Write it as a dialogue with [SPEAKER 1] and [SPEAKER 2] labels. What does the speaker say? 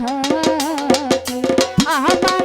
[SPEAKER 1] থাকে আমার